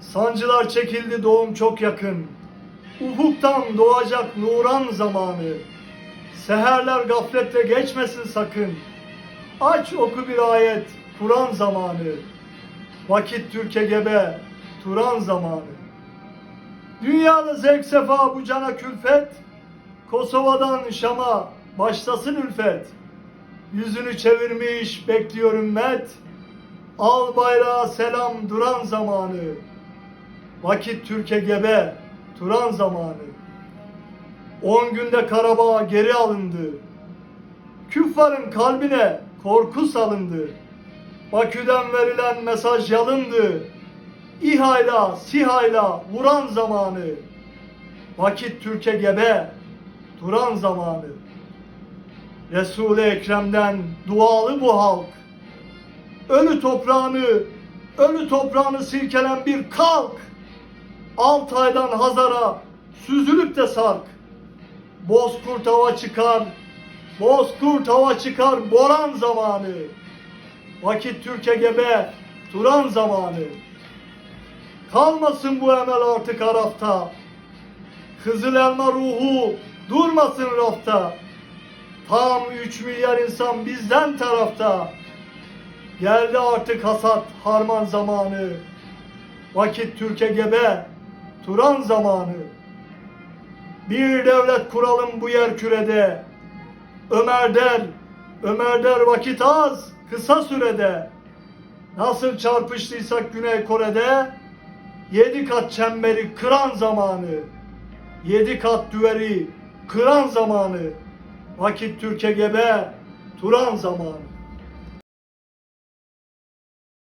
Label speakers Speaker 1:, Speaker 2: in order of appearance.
Speaker 1: Sancılar çekildi doğum çok yakın. Ufuktan doğacak nuran zamanı. Seherler gaflette geçmesin sakın. Aç oku bir ayet, Kur'an zamanı. Vakit Türkiye gebe, Turan zamanı. Dünyada zevk sefa bu cana külfet. Kosova'dan Şam'a başlasın ülfet. Yüzünü çevirmiş bekliyor ümmet. Al bayrağı selam duran zamanı. Vakit Türkiye gebe, Turan zamanı. On günde Karabağ geri alındı. Küffarın kalbine korku salındı. Bakü'den verilen mesaj yalındı. İHA'yla, SİHA'yla vuran zamanı. Vakit Türkiye gebe, Turan zamanı. Resul-i Ekrem'den dualı bu halk. Ölü toprağını, ölü toprağını silkelen bir kalk. Altay'dan Hazar'a süzülüp de sark. Bozkurt hava çıkar, Bozkurt hava çıkar boran zamanı. Vakit Türkiye gebe, Turan zamanı. Kalmasın bu emel artık Araf'ta. Kızıl elma ruhu durmasın rafta. Tam 3 milyar insan bizden tarafta. Geldi artık hasat harman zamanı. Vakit Türkiye gebe, Turan zamanı. Bir devlet kuralım bu yer kürede. Ömer der, Ömer der vakit az, kısa sürede. Nasıl çarpıştıysak Güney Kore'de, yedi kat çemberi kıran zamanı. Yedi kat düveri kıran zamanı. Vakit Türkiye gebe, Turan zamanı.